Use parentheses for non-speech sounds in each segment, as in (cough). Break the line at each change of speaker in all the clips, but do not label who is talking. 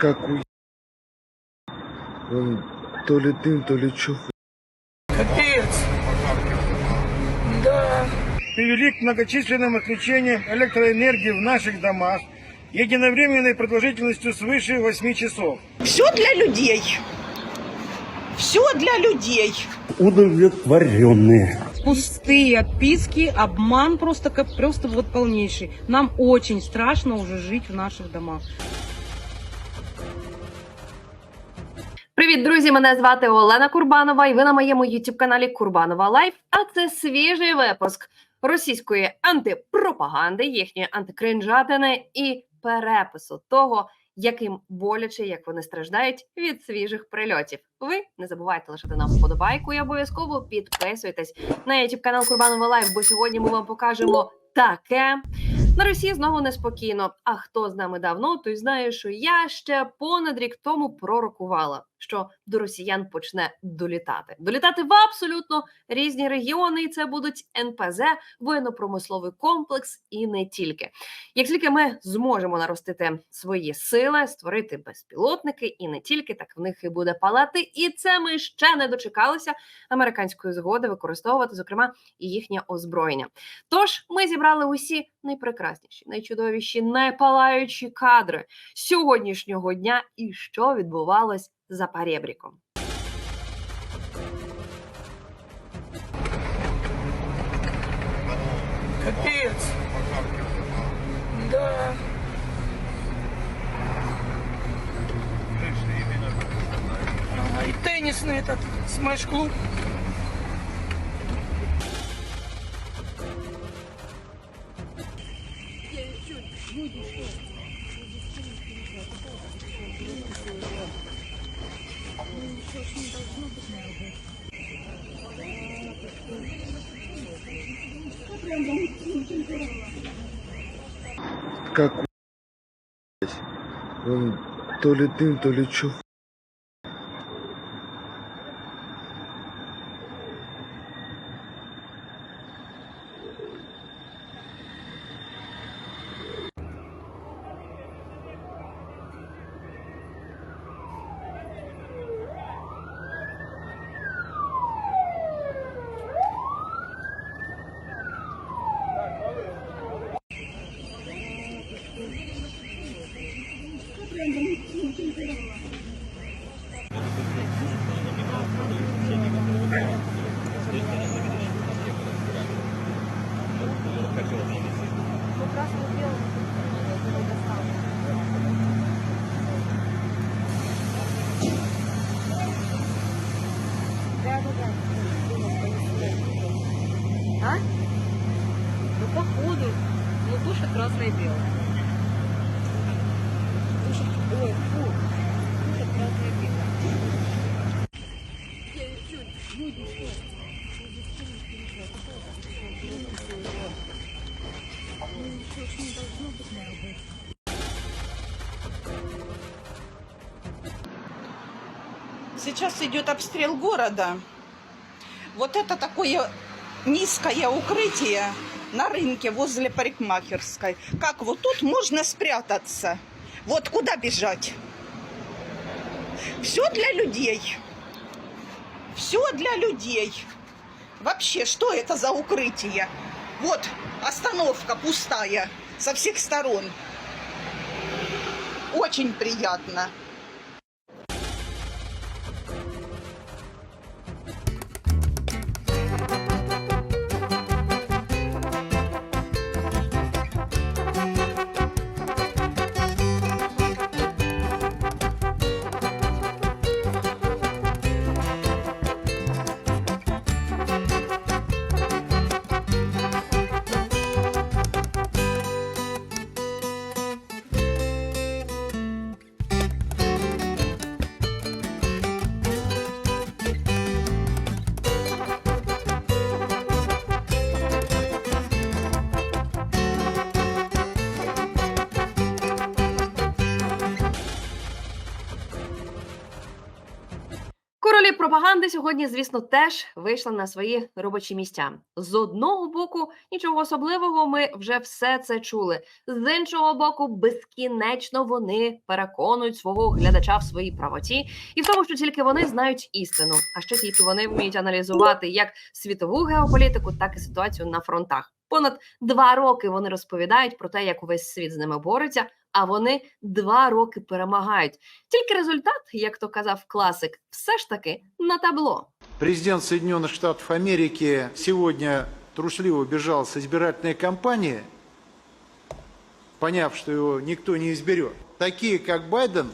как у... Он то ли дым, то ли чуху.
Капец. Да.
привели к многочисленным отключениям электроэнергии в наших домах единовременной продолжительностью свыше 8 часов.
Все для людей. Все для людей.
удовлетворенные.
пустые отписки, обман просто как просто вот полнейший. Нам очень страшно уже жить в наших домах.
Привіт, друзі! Мене звати Олена Курбанова, і ви на моєму youtube каналі Курбанова Лайф. А це свіжий випуск російської антипропаганди, їхньої антикринжатини і перепису того, яким боляче, як вони страждають від свіжих прильотів. Ви не забувайте лишити нам вподобайку і обов'язково підписуйтесь на youtube канал Курбанова Лайф, бо сьогодні ми вам покажемо таке. На Росії знову неспокійно. А хто з нами давно, той знає, що я ще понад рік тому пророкувала, що до росіян почне долітати. Долітати в абсолютно різні регіони, і це будуть НПЗ, воєнно-промисловий комплекс і не тільки. Як тільки ми зможемо наростити свої сили, створити безпілотники і не тільки, так в них і буде палати. І це ми ще не дочекалися американської згоди використовувати, зокрема, і їхнє озброєння. Тож ми зібрали усі найпрекрасніші, найчудовіші, найпалаючі кадри сьогоднішнього дня і що відбувалось за перебріком.
Капец. Да. И теннисный этот смэш-клуб.
Как. Он то ли дым, то ли чуху.
А?
Сейчас идет обстрел города. Вот это такое низкое укрытие на рынке возле парикмахерской. Как вот тут можно спрятаться? Вот куда бежать? Все для людей. Все для людей. Вообще, что это за укрытие? Вот остановка пустая со всех сторон. Очень приятно.
Пропаганди сьогодні, звісно, теж вийшла на свої робочі місця. З одного боку, нічого особливого, ми вже все це чули. З іншого боку, безкінечно вони переконують свого глядача в своїй правоті і в тому, що тільки вони знають істину, а ще тільки вони вміють аналізувати як світову геополітику, так і ситуацію на фронтах. Понад два роки вони розповідають про те, як увесь світ з ними бореться. А вони два роки перемагають. Тільки результат, як то казав класик, все ж таки на табло.
Президент Соединенных Штатов Америки сегодня трусливо бежал с избирательной кампании, поняв, что его никто не изберет. Такие, как Байден,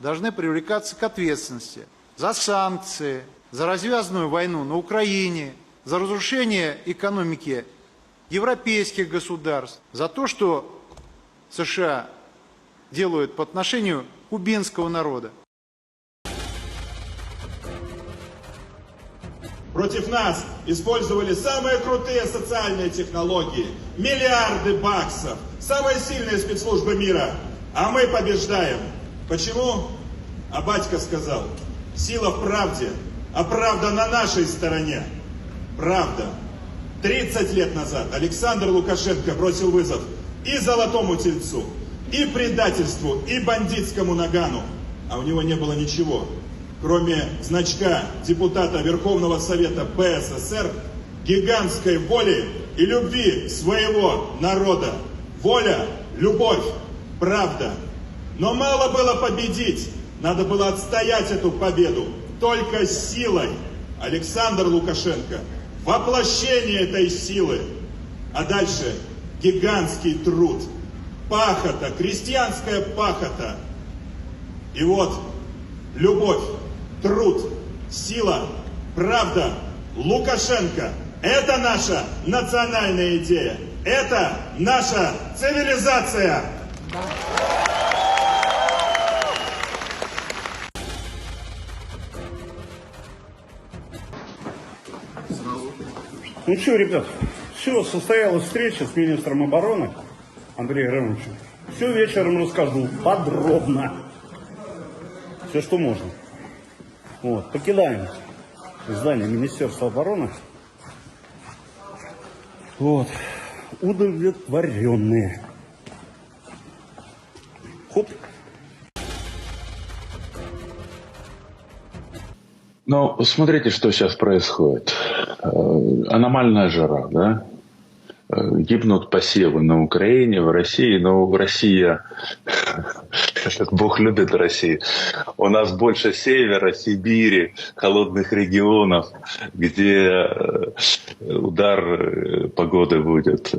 должны привлекаться к ответственности за санкции, за развязанную войну на Украине, за разрушение экономики европейских государств, за то, что США делают по отношению кубинского народа.
Против нас использовали самые крутые социальные технологии, миллиарды баксов, самые сильные спецслужбы мира. А мы побеждаем. Почему? А батька сказал, сила в правде, а правда на нашей стороне. Правда. 30 лет назад Александр Лукашенко бросил вызов и Золотому Тельцу, и предательству, и бандитскому нагану. А у него не было ничего, кроме значка депутата Верховного Совета БССР, гигантской воли и любви своего народа. Воля, любовь, правда. Но мало было победить, надо было отстоять эту победу только силой. Александр Лукашенко – воплощение этой силы. А дальше гигантский труд, пахота, крестьянская пахота. И вот любовь, труд, сила, правда, Лукашенко – это наша национальная идея. Это наша цивилизация.
Ну что, ребят, все, состоялась встреча с министром обороны Андреем Григорьевичем. Все вечером расскажу подробно. Все, что можно. Вот, покидаем здание Министерства обороны. Вот, удовлетворенные. Хоп.
Ну, смотрите, что сейчас происходит. Э, Аномальная жара, да? Э, Гибнут посевы на Украине, в России, но Россия, (laughs) Бог любит Россию. У нас больше севера, Сибири, холодных регионов, где э, удар погоды будет,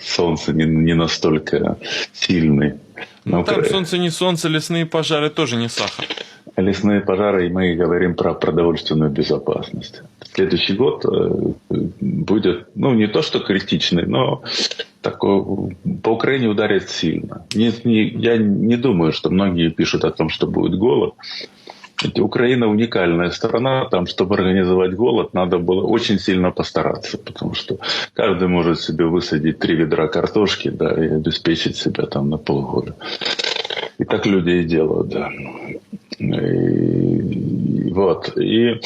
солнце не, не настолько сильный.
Ну,
Но
там солнце не солнце, лесные пожары тоже не сахар.
лесные пожары, и мы говорим про продовольственную безопасность. Следующий год э, будет, ну, не то что критичный, но такой, по Украине ударит сильно. Не- не- я не думаю, что многие пишут о том, что будет голод. Ведь Украина уникальная страна, там, чтобы организовать голод, надо было очень сильно постараться, потому что каждый может себе высадить три ведра картошки, да, и обеспечить себя там на полгода. И так люди и делают, да. И, вот. И,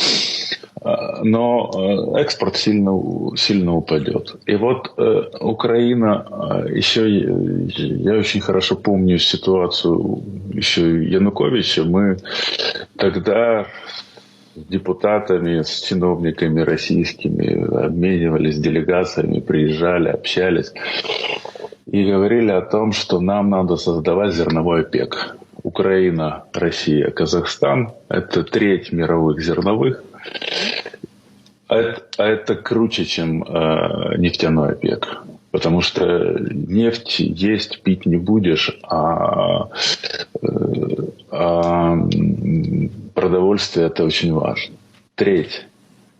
но э, экспорт сильно, сильно упадет. И вот э, Украина еще, я очень хорошо помню ситуацию еще Януковича. Мы тогда с депутатами, с чиновниками российскими обменивались делегациями, приезжали, общались и говорили о том, что нам надо создавать зерновой ОПЕК. Украина, Россия, Казахстан – это треть мировых зерновых. А это, а это круче, чем э, нефтяной ОПЕК. Потому что нефть есть, пить не будешь, а, э, а продовольствие – это очень важно. Треть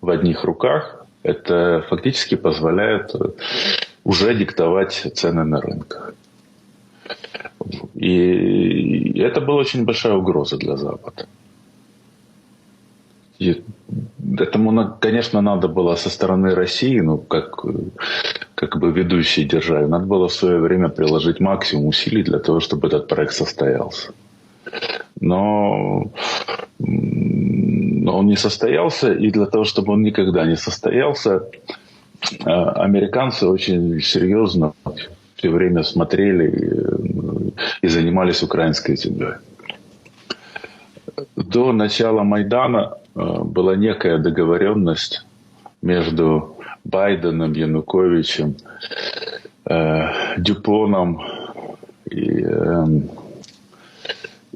в одних руках – это фактически позволяет э, уже диктовать цены на рынках. И это была очень большая угроза для Запада. И этому, конечно, надо было со стороны России, ну, как, как бы ведущей державе, надо было в свое время приложить максимум усилий для того, чтобы этот проект состоялся. Но, но он не состоялся, и для того, чтобы он никогда не состоялся, э, американцы очень серьезно все время смотрели э, и занимались украинской землей. До начала Майдана была некая договоренность между Байденом, Януковичем, э, Дюпоном и эм,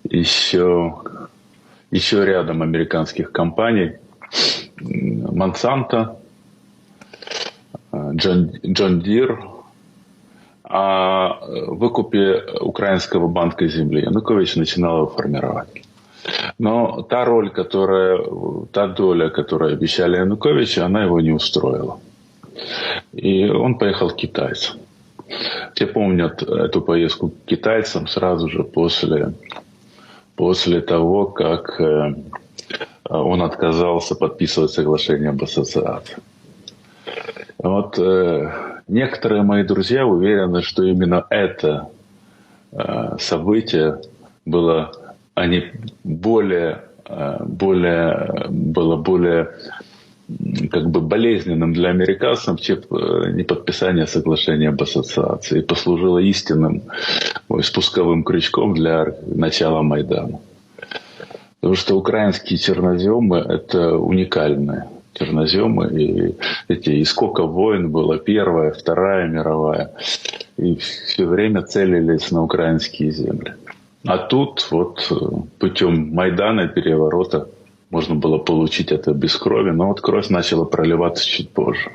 еще, еще рядом американских компаний. Монсанто, Джон, Джон Дир, о выкупе Украинского банка земли Янукович начинал его формировать. Но та роль, которая, та доля, которую обещали Януковичу, она его не устроила. И он поехал к китайцам. Все помнят эту поездку к китайцам сразу же после, после того, как э, он отказался подписывать соглашение об ассоциации. Вот э, некоторые мои друзья уверены, что именно это э, событие было, они более, э, более, было более как бы болезненным для американцев, чем э, неподписание соглашения об ассоциации, послужило истинным ой, спусковым крючком для начала Майдана. Потому что украинские черноземы – это уникальные черноземы. И эти, и сколько войн было, Первая, Вторая мировая. И все время целились на украинские земли. А тут вот э, путем Майдана и переворота можно было получить это без крови. Но вот кровь начала проливаться чуть позже.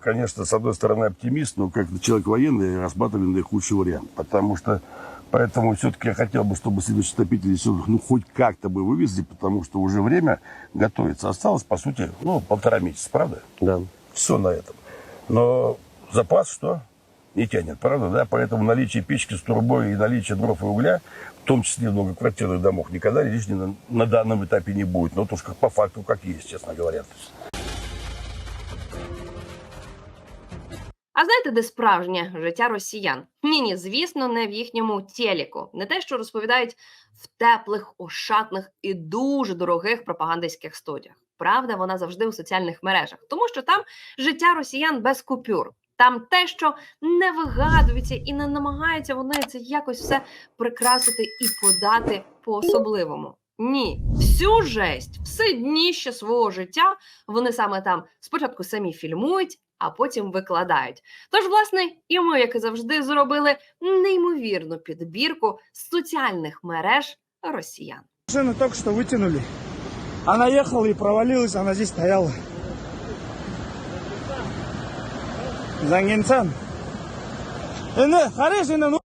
конечно, с одной стороны оптимист, но как человек военный я рассматриваю наихудший вариант. Потому что Поэтому все-таки я хотел бы, чтобы следующий отопители все ну, хоть как-то бы вывезли, потому что уже время готовится. Осталось, по сути, ну, полтора месяца, правда?
Да.
Все на этом. Но запас что? Не тянет, правда, да? Поэтому наличие печки с трубой и наличие дров и угля, в том числе в многоквартирных домах, никогда лишним на, на данном этапе не будет. Но то уж как по факту, как есть, честно говоря.
А знаєте, де справжнє життя росіян? Ні, ні, звісно, не в їхньому телеку. Не те, що розповідають в теплих, ошатних і дуже дорогих пропагандистських студіях. Правда, вона завжди у соціальних мережах, тому що там життя росіян без купюр. Там те, що не вигадується і не намагаються вони це якось все прикрасити і подати по-особливому. Ні, всю жесть, все дніще свого життя вони саме там спочатку самі фільмують, а потім викладають. Тож, власне, і ми, як і завжди, зробили неймовірну підбірку соціальних мереж росіян.
Машину только что вытянули. Она ехала и провалилась, она здесь стояла. Zengin sen. Şimdi kardeş
şimdi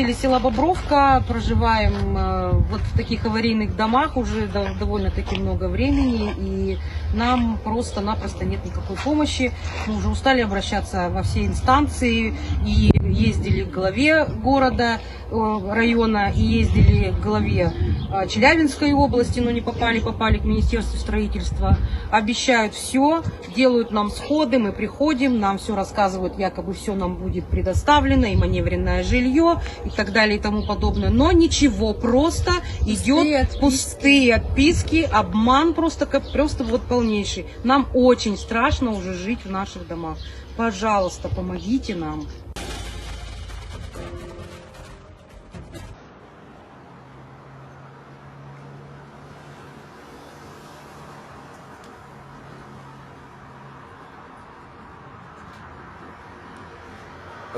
жители села Бобровка, проживаем э, вот в таких аварийных домах уже дов- довольно-таки много времени, и нам просто-напросто нет никакой помощи. Мы уже устали обращаться во все инстанции, и ездили к главе города, э, района, и ездили к главе э, Челябинской области, но не попали, попали к Министерству строительства. Обещают все, делают нам сходы, мы приходим, нам все рассказывают, якобы все нам будет предоставлено, и маневренное жилье, и так далее, и тому подобное. Но ничего, просто идет пустые отписки, обман просто, как, просто вот полнейший. Нам очень страшно уже жить в наших домах. Пожалуйста, помогите нам.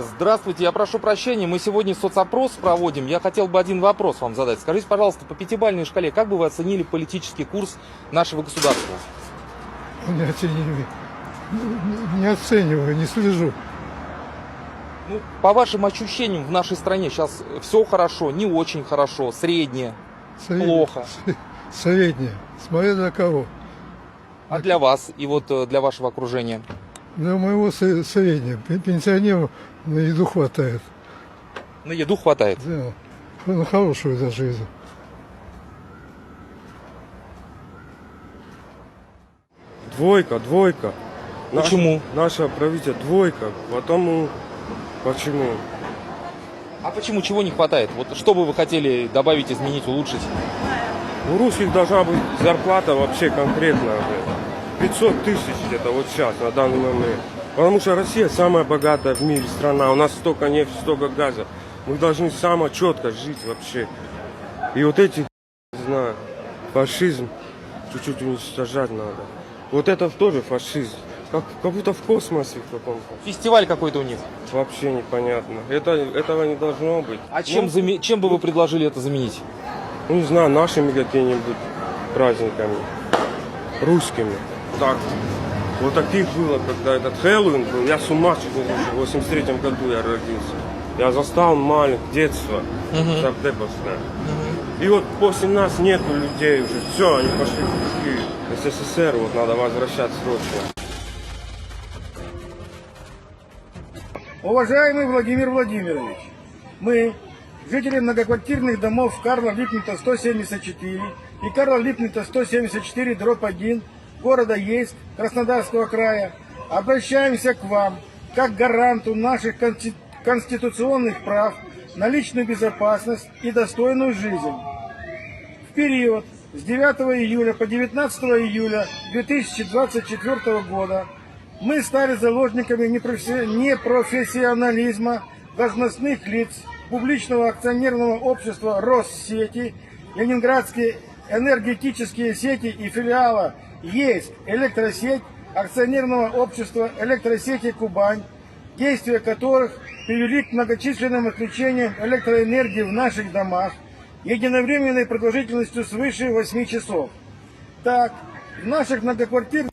Здравствуйте, я прошу прощения, мы сегодня соцопрос проводим. Я хотел бы один вопрос вам задать. Скажите, пожалуйста, по пятибалльной шкале, как бы вы оценили политический курс нашего государства?
Не оцениваю. Не оцениваю, не слежу.
Ну, по вашим ощущениям, в нашей стране сейчас все хорошо, не очень хорошо, среднее, плохо. (laughs)
Среднее. Смотря для кого.
А для вас и вот э, для вашего окружения?
Для моего среднее. Пенсионеру на еду хватает.
На еду хватает.
Да.
на хорошую за жизнь.
Двойка, двойка.
Почему?
Наше правительство двойка. Потому почему?
А почему чего не хватает? Вот что бы вы хотели добавить, изменить, улучшить?
У русских должна быть зарплата вообще конкретная. блядь. 500 тысяч где-то вот сейчас, на данный момент. Потому что Россия самая богатая в мире страна. У нас столько нефти, столько газа. Мы должны само четко жить вообще. И вот эти, не знаю, фашизм чуть-чуть уничтожать надо. Вот это тоже фашизм. Как, как будто в космосе в каком-то.
Фестиваль какой-то у них.
Вообще непонятно. Это, этого не должно быть.
А чем,
Ну,
заме- чем бы вы предложили это заменить?
ну, не знаю, нашими какими-нибудь праздниками. Русскими. Так. Вот таких было, когда этот Хэллоуин был. Я с ума чуть не сошел. В 83 году я родился. Я застал маленькое детство. Савдеповское. И вот после нас нету людей уже. Все, они пошли в. СССР вот надо возвращать срочно.
Уважаемый Владимир Владимирович, мы, жители многоквартирных домов Карла Липнета 174 и Карла Липнета 174 дробь 1 города Ейск Краснодарского края, обращаемся к вам как гаранту наших конституционных прав на личную безопасность и достойную жизнь. В период с 9 июля по 19 июля 2024 года мы стали заложниками непрофесси- непрофессионализма должностных лиц публичного акционерного общества Россети, Ленинградские энергетические сети и филиала есть электросеть акционерного общества электросети Кубань, действия которых привели к многочисленным отключениям электроэнергии в наших домах единовременной продолжительностью свыше 8 часов. Так, в наших многоквартирных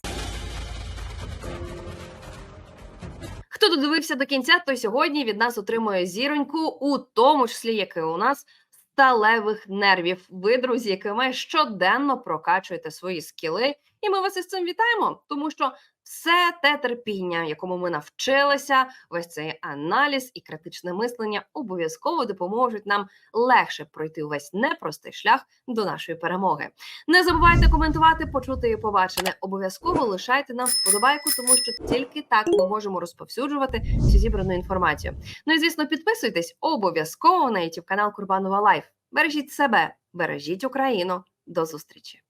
Хто додивився до кінця, той сьогодні від нас отримує зіроньку, у тому числі, як і у нас, сталевих нервів. Ви, друзі, якими щоденно прокачуєте свої скіли, і ми вас із цим вітаємо, тому що все те терпіння, якому ми навчилися, весь цей аналіз і критичне мислення обов'язково допоможуть нам легше пройти увесь непростий шлях до нашої перемоги. Не забувайте коментувати, почути і побачене. Обов'язково лишайте нам вподобайку, тому що тільки так ми можемо розповсюджувати всю зібрану інформацію. Ну і звісно, підписуйтесь обов'язково на youtube канал Курбанова Лайф. Бережіть себе, бережіть Україну. До зустрічі!